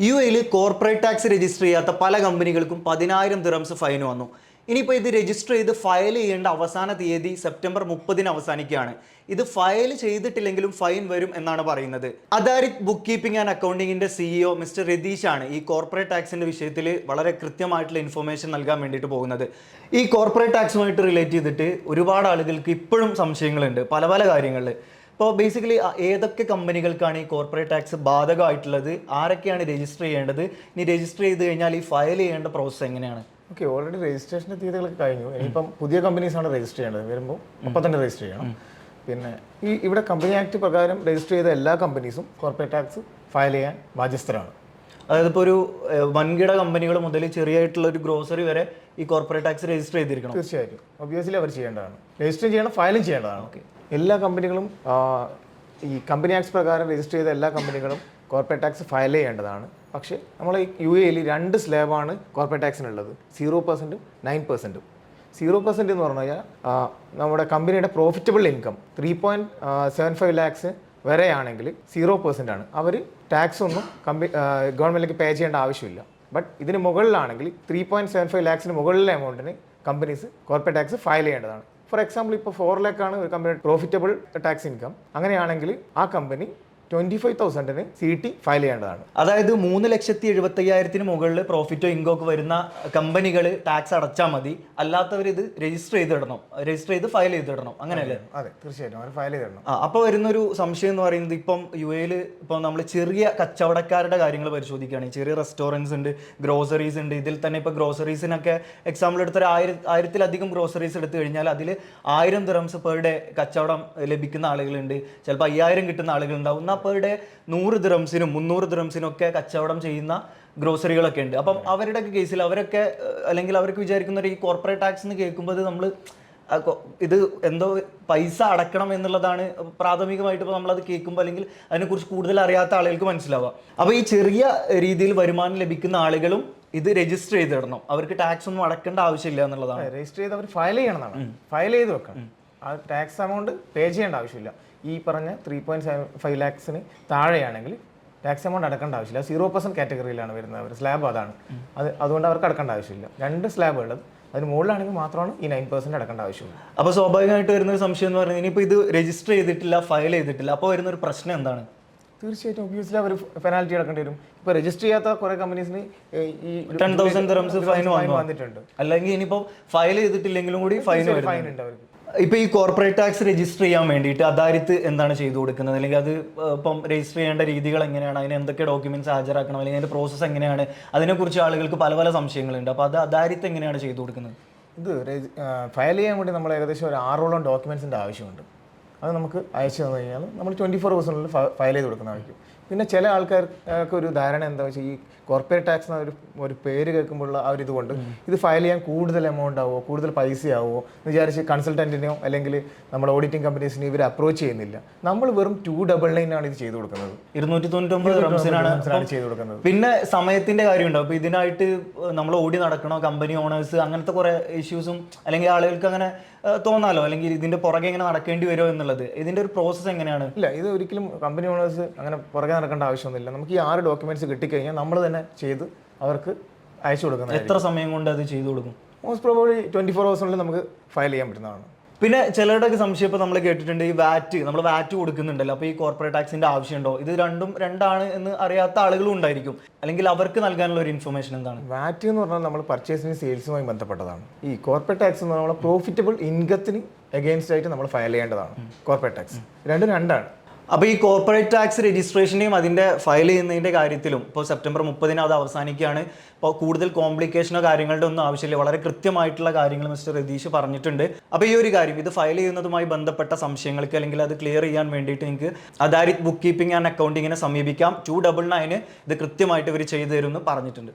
U എയിൽ corporate tax register ചെയ്യാത്ത പല കമ്പനികൾക്കും പതിനായിരം ദിറംസ് ഫൈൻ വന്നു. ഇനിയിപ്പോൾ ഇത് രജിസ്റ്റർ ചെയ്ത് ഫയൽ ചെയ്യേണ്ട അവസാന തീയതി സെപ്റ്റംബർ മുപ്പതിന് അവസാനിക്കുകയാണ്. ഇത് ഫയൽ ചെയ്തിട്ടില്ലെങ്കിലും ഫൈൻ വരും എന്നാണ് പറയുന്നത്. അദാരിത് ബുക്ക് കീപ്പിംഗ് ആൻഡ് അക്കൗണ്ടിങ്ങിന്റെ സിഇഒ മിസ്റ്റർ രതീഷാണ് ഈ കോർപ്പറേറ്റ് ടാക്സിന്റെ വിഷയത്തിൽ വളരെ കൃത്യമായിട്ടുള്ള ഇൻഫർമേഷൻ നൽകാൻ വേണ്ടിയിട്ട് പോകുന്നത്. ഈ കോർപ്പറേറ്റ് ടാക്സുമായിട്ട് റിലേറ്റ് ചെയ്തിട്ട് ഒരുപാട് ആളുകൾക്ക് ഇപ്പോഴും സംശയങ്ങളുണ്ട്. പല പല കാര്യങ്ങളിൽ ഇപ്പോൾ ബേസിക്കലി ഏതൊക്കെ കമ്പനികൾക്കാണ് ഈ കോർപ്പറേറ്റ് ടാക്സ് ബാധകമായിട്ടുള്ളത്? ആരൊക്കെയാണ് രജിസ്റ്റർ ചെയ്യേണ്ടത്? ഇനി രജിസ്റ്റർ ചെയ്ത് കഴിഞ്ഞാൽ ഈ ഫയൽ ചെയ്യേണ്ട പ്രോസസ്സ് എങ്ങനെയാണ്? ഓക്കെ ഓൾറെഡി രജിസ്ട്രേഷന്റെ തീയതികളൊക്കെ കഴിഞ്ഞു. ഇനിയിപ്പം പുതിയ കമ്പനീസാണ് രജിസ്റ്റർ ചെയ്യേണ്ടത്. വരുമ്പോൾ അപ്പം തന്നെ രജിസ്റ്റർ ചെയ്യണം. പിന്നെ ഈ ഇവിടെ കമ്പനി ആക്ട് പ്രകാരം രജിസ്റ്റർ ചെയ്ത എല്ലാ കമ്പനീസും കോർപ്പറേറ്റ് ടാക്സ് ഫയൽ ചെയ്യാൻ ബാധ്യസ്ഥരാണ്. അതായത് ഇപ്പോൾ ഒരു വൻകിട കമ്പനികൾ മുതൽ ചെറിയായിട്ടുള്ള ഒരു ഗ്രോസറി വരെ ഈ കോർപ്പറേറ്റ് ടാക്സ് രജിസ്റ്റർ ചെയ്തിരിക്കണം. തീർച്ചയായിട്ടും. ഒബ്വിയസ്ലി അവർ ചെയ്യേണ്ടതാണ്. രജിസ്റ്റർ ചെയ്യണം ഫയലും ചെയ്യേണ്ടതാണ്. എല്ലാ കമ്പനികളും ഈ കമ്പനി ആക്സ് പ്രകാരം രജിസ്റ്റർ ചെയ്ത എല്ലാ കമ്പനികളും കോർപ്പറേറ്റ് ടാക്സ് ഫയൽ ചെയ്യേണ്ടതാണ്. പക്ഷേ നമ്മൾ യു എയിൽ രണ്ട് സ്ലാബാണ് കോർപ്പറേറ്റ് ടാക്സിനുള്ളത് സീറോ പെർസെന്റും നയൻ പെർസെന്റും സീറോ പെർസെന്റ് എന്ന് പറഞ്ഞു കഴിഞ്ഞാൽ നമ്മുടെ കമ്പനിയുടെ profitable income three point seven five lakhs വരെയാണെങ്കിൽ zero percent ആണ്. അവർ ടാക്സ് ഒന്നും കമ്പനി ഗവൺമെന്റിലേക്ക് പേ ചെയ്യേണ്ട ആവശ്യമില്ല. ബട്ട് ഇതിന് മുകളിലാണെങ്കിൽ ത്രീ പോയിന്റ് സെവൻ ഫൈവ് ലാക്സിന് മുകളിലെ എമൗണ്ടിന് കമ്പനീസ് കോർപ്പറേറ്റ് ടാക്സ് ഫയൽ ചെയ്യേണ്ടതാണ്. ഫോർ എക്സാമ്പിൾ ഇപ്പോൾ ഫോർ ആണ് ഒരു കമ്പനി പ്രോഫിറ്റബിൾ ടാക്സ് ഇൻകം അങ്ങനെയാണെങ്കിൽ ആ കമ്പനി ട്വന്റി ഫൈവ് തൗസൻഡിന് സി ടി ഫയൽ ചെയ്യേണ്ടതാണ്. അതായത് മൂന്ന് ലക്ഷത്തി എഴുപത്തി അയ്യായിരത്തിന് മുകളിൽ പ്രോഫിറ്റോ ഇൻകോ ഒക്കെ വരുന്ന കമ്പനികൾ ടാക്സ് അടച്ചാൽ മതി. അല്ലാത്തവർ ഇത് രജിസ്റ്റർ ചെയ്തിടണം രജിസ്റ്റർ ചെയ്ത് ഫയൽ ചെയ്തിടണം അങ്ങനെയല്ലേ? അതെ തീർച്ചയായിട്ടും. അവർ ഫയൽ ചെയ്തിടണം ആ അപ്പോൾ വരുന്നൊരു സംശയം എന്ന് പറയുന്നത് ഇപ്പം യു എയിൽ ഇപ്പം നമ്മൾ ചെറിയ കച്ചവടക്കാരുടെ കാര്യങ്ങൾ പരിശോധിക്കുകയാണെങ്കിൽ ചെറിയ റെസ്റ്റോറന്റ്സ് ഉണ്ട് ഗ്രോസറീസ് ഉണ്ട്. ഇതിൽ തന്നെ ഇപ്പോൾ ഗ്രോസറീസിനൊക്കെ എക്സാമ്പിൾ എടുത്തൊരു ആയിരം ആയിരത്തിലധികം ഗ്രോസറീസ് എടുത്തു കഴിഞ്ഞാൽ അതിൽ ആയിരം ദിറംസ് പെർ ഡേ കച്ചവടം ലഭിക്കുന്ന ആളുകളുണ്ട്. ചിലപ്പോൾ അയ്യായിരം കിട്ടുന്ന ആളുകളുണ്ടാവും. എന്നാൽ പെർ ഡേ നൂറ് ദിറംസിനും മുന്നൂറ് ദിറംസിനും ഒക്കെ കച്ചവടം ചെയ്യുന്ന ഗ്രോസറികളൊക്കെ ഉണ്ട്. അപ്പം അവരുടെ കേസിൽ അവരൊക്കെ അല്ലെങ്കിൽ അവർക്ക് വിചാരിക്കുന്ന ഒരു ഈ കോർപ്പറേറ്റ് ടാക്സ് എന്ന് കേൾക്കുമ്പോൾ നമ്മൾ ഇത് എന്തോ പൈസ അടക്കണം എന്നുള്ളതാണ് പ്രാഥമികമായിട്ട് ഇപ്പോൾ നമ്മളത് കേൾക്കുമ്പോൾ അല്ലെങ്കിൽ അതിനെക്കുറിച്ച് കൂടുതൽ അറിയാത്ത ആളുകൾക്ക് മനസ്സിലാവുക. അപ്പോൾ ഈ ചെറിയ രീതിയിൽ വരുമാനം ലഭിക്കുന്ന ആളുകളും ഇത് രജിസ്റ്റർ ചെയ്തിടണം അവർക്ക് ടാക്സ് ഒന്നും അടക്കേണ്ട ആവശ്യമില്ല എന്നുള്ളതാണ്. രജിസ്റ്റർ ചെയ്ത് അവർ ഫയൽ ചെയ്യണമെന്നാണ് ഫയൽ ചെയ്ത് വെക്കണം. ആ ടാക്സ് എമൗണ്ട് പേ ചെയ്യേണ്ട ആവശ്യമില്ല. ഈ പറഞ്ഞ ത്രീ പോയിന്റ് സെവൻ ഫൈവ് ലാക്സിന് താഴെയാണെങ്കിൽ ടാക്സ് എമൗണ്ട് അടക്കേണ്ട ആവശ്യമില്ല. സീറോ പെർസെന്റ് കാറ്റഗറിയിലാണ് വരുന്നത് അവർ. സ്ലാബ് അതാണ്. അത് അതുകൊണ്ട് അവർക്ക് അടക്കേണ്ട ആവശ്യമില്ല. രണ്ട് സ്ലാബ് ഉള്ളത്. അതിന് മുകളിലാണെങ്കിൽ മാത്രമാണ് ഈ നയൻ പെർസെന്റ് അടക്കേണ്ട ആവശ്യമുള്ളൂ. അപ്പോൾ സ്വാഭാവികമായിട്ട് വരുന്ന ഒരു സംശയം എന്ന് പറഞ്ഞാൽ ഇനിയിപ്പോൾ ഇത് രജിസ്റ്റർ ചെയ്തിട്ടില്ല ഫയൽ ചെയ്തിട്ടില്ല അപ്പോൾ വരുന്ന ഒരു പ്രശ്നം എന്താണ്? തീർച്ചയായിട്ടും ഒബ്വിയസ്ലി അവർ പെനാൽറ്റി അടക്കേണ്ടി വരും. ഇപ്പോൾ രജിസ്റ്റർ ചെയ്യാത്ത കുറേ കമ്പനീസിന് ഈ ടെൻ തൗസൻഡ് ഫൈൻ വന്നു? വന്നിട്ടുണ്ട്. അല്ലെങ്കിൽ ഇനിയിപ്പോൾ ഫയൽ ചെയ്തിട്ടില്ലെങ്കിലും കൂടി ഫൈൻ ഫൈൻ ഉണ്ട് അവർക്ക്. ഇപ്പൊ ഈ കോർപ്പറേറ്റ് ടാക്സ് രജിസ്റ്റർ ചെയ്യാൻ വേണ്ടിയിട്ട് അദാരിത്ത് എന്താണ് ചെയ്തു കൊടുക്കുന്നത്? അല്ലെങ്കിൽ അത് ഇപ്പം രജിസ്റ്റർ ചെയ്യേണ്ട രീതികൾ എങ്ങനെയാണ്? അതിന് എന്തൊക്കെ ഡോക്യുമെന്റ്സ് ഹാജരാക്കണം? അല്ലെങ്കിൽ അതിന്റെ പ്രോസസ് എങ്ങനെയാണ്? അതിനെക്കുറിച്ച് ആളുകൾക്ക് പല പല സംശയങ്ങളുണ്ട്. അപ്പോൾ അത് അദാരിത്ത് എങ്ങനെയാണ് ചെയ്തു കൊടുക്കുന്നത്? ഇത് ഫയൽ ചെയ്യാൻ വേണ്ടി നമ്മൾ ഏകദേശം ഒരു ആറോളം ഡോക്യുമെന്റ്സിന്റെ ആവശ്യമുണ്ട്. അത് നമുക്ക് അയച്ചു തന്നു കഴിഞ്ഞാൽ നമ്മൾ ട്വന്റി ഫോർ ഹവേഴ്സിനുള്ളിൽ ഫയൽ ചെയ്ത് കൊടുക്കുന്നതായിരിക്കും പിന്നെ ചില ആൾക്കാർക്ക് ഒരു ധാരണ എന്താ വെച്ചാൽ ഈ കോർപ്പറേറ്റ് ടാക്സ് എന്ന ഒരു ഒരു പേര് കേൾക്കുമ്പോഴുള്ള ആ ഒരു ഇതുകൊണ്ട് ഇത് ഫയൽ ചെയ്യാൻ കൂടുതൽ എമൗണ്ട് ആവുമോ കൂടുതൽ പൈസ ആവുമോ എന്ന് വിചാരിച്ച് കൺസൾട്ടന്റിനെയോ അല്ലെങ്കിൽ നമ്മുടെ ഓഡിറ്റിംഗ് കമ്പനീസിനെ ഇവർ അപ്രോച്ച് ചെയ്യുന്നില്ല. നമ്മൾ വെറും ടു ഡബിൾ നയൻ ആണ് ഇത് ചെയ്തു കൊടുക്കുന്നത്. ഇരുന്നൂറ്റി തൊണ്ണൂറ്റൊമ്പത് ചെയ്തു കൊടുക്കുന്നത്. പിന്നെ സമയത്തിന്റെ കാര്യമുണ്ടോ. അപ്പോൾ ഇതിനായിട്ട് നമ്മൾ ഓടി നടക്കണോ കമ്പനി ഓണേഴ്സ് അങ്ങനത്തെ കുറെ ഇഷ്യൂസും അല്ലെങ്കിൽ ആളുകൾക്ക് അങ്ങനെ തോന്നാലോ? അല്ലെങ്കിൽ ഇതിന്റെ പുറകെ എങ്ങനെ നടക്കേണ്ടി വരുമോ എന്നുള്ളത്? ഇതിന്റെ ഒരു പ്രോസസ്സ് എങ്ങനെയാണ്? ഇല്ല ഇത് ഒരിക്കലും കമ്പനി ഓണേഴ്സ് അങ്ങനെ പുറകെ നടക്കേണ്ട ആവശ്യമൊന്നുമില്ല. നമുക്ക് ഈ ആറ് ഡോക്യുമെന്റ്സ് കിട്ടിക്കഴിഞ്ഞാൽ നമ്മൾ തന്നെ ചെയ്ത് അവർക്ക് അയച്ചു കൊടുക്കുന്നത് എത്ര സമയം കൊണ്ട് അത് ചെയ്തു കൊടുക്കും? മോസ്റ്റ് പ്രോബബ്ലി ട്വന്റി ഫോർ ഹവേഴ്സിനുള്ളിൽ നമുക്ക് ഫയൽ ചെയ്യാൻ പറ്റുന്നതാണ്. പിന്നെ ചിലരുടെയൊക്കെ സംശയം ഇപ്പോൾ നമ്മൾ കേട്ടിട്ടുണ്ട് ഈ വാറ്റ് നമ്മൾ വാറ്റ് കൊടുക്കുന്നുണ്ടല്ലോ. അപ്പോൾ ഈ കോർപ്പറേറ്റ് ടാക്സിന്റെ ആവശ്യമുണ്ടോ? ഇത് രണ്ടും രണ്ടാണ് എന്ന് അറിയാത്ത ആളുകളും ഉണ്ടായിരിക്കും. അല്ലെങ്കിൽ അവർക്ക് നൽകാനുള്ള ഒരു ഇൻഫർമേഷൻ എന്താണ്? വാറ്റ് എന്ന് പറഞ്ഞാൽ നമ്മൾ പർച്ചേസിനും സെയിൽസുമായി ബന്ധപ്പെട്ടതാണ്. ഈ കോർപ്പറേറ്റ് ടാക്സ് എന്ന് പറഞ്ഞാൽ പ്രോഫിറ്റബിൾ ഇൻകത്തിന് എഗെയിൻസ്റ്റ് ആയിട്ട് നമ്മൾ ഫയൽ ചെയ്യേണ്ടതാണ്. കോർപ്പറേറ്റ് ടാക്സ് രണ്ടും രണ്ടാണ്. അപ്പോൾ ഈ കോർപ്പറേറ്റ് ടാക്സ് രജിസ്ട്രേഷന്റെയും അതിന്റെ ഫയൽ ചെയ്യുന്നതിന്റെ കാര്യത്തിലും ഇപ്പോൾ സെപ്റ്റംബർ മുപ്പതിന് അത് അവസാനിക്കുകയാണ്. ഇപ്പോൾ കൂടുതൽ കോംപ്ലിക്കേഷനോ കാര്യങ്ങളുടെ ഒന്നും ആവശ്യമില്ല. വളരെ കൃത്യമായിട്ടുള്ള കാര്യങ്ങൾ മിസ്റ്റർ രതീഷ് പറഞ്ഞിട്ടുണ്ട്. അപ്പോൾ ഈ ഒരു കാര്യം ഇത് ഫയൽ ചെയ്യുന്നതുമായി ബന്ധപ്പെട്ട സംശയങ്ങൾക്ക് അല്ലെങ്കിൽ അത് ക്ലിയർ ചെയ്യാൻ വേണ്ടിയിട്ട് നിങ്ങൾക്ക് അദാരിത് ബുക്ക് കീപ്പിംഗ് ആൻഡ് അക്കൗണ്ടിങ്ങിനെ സമീപിക്കാം. ടു ഡബിൾ നയന് ഇത് കൃത്യമായിട്ട് ഇവർ ചെയ്തു തരുമെന്ന് പറഞ്ഞിട്ടുണ്ട്.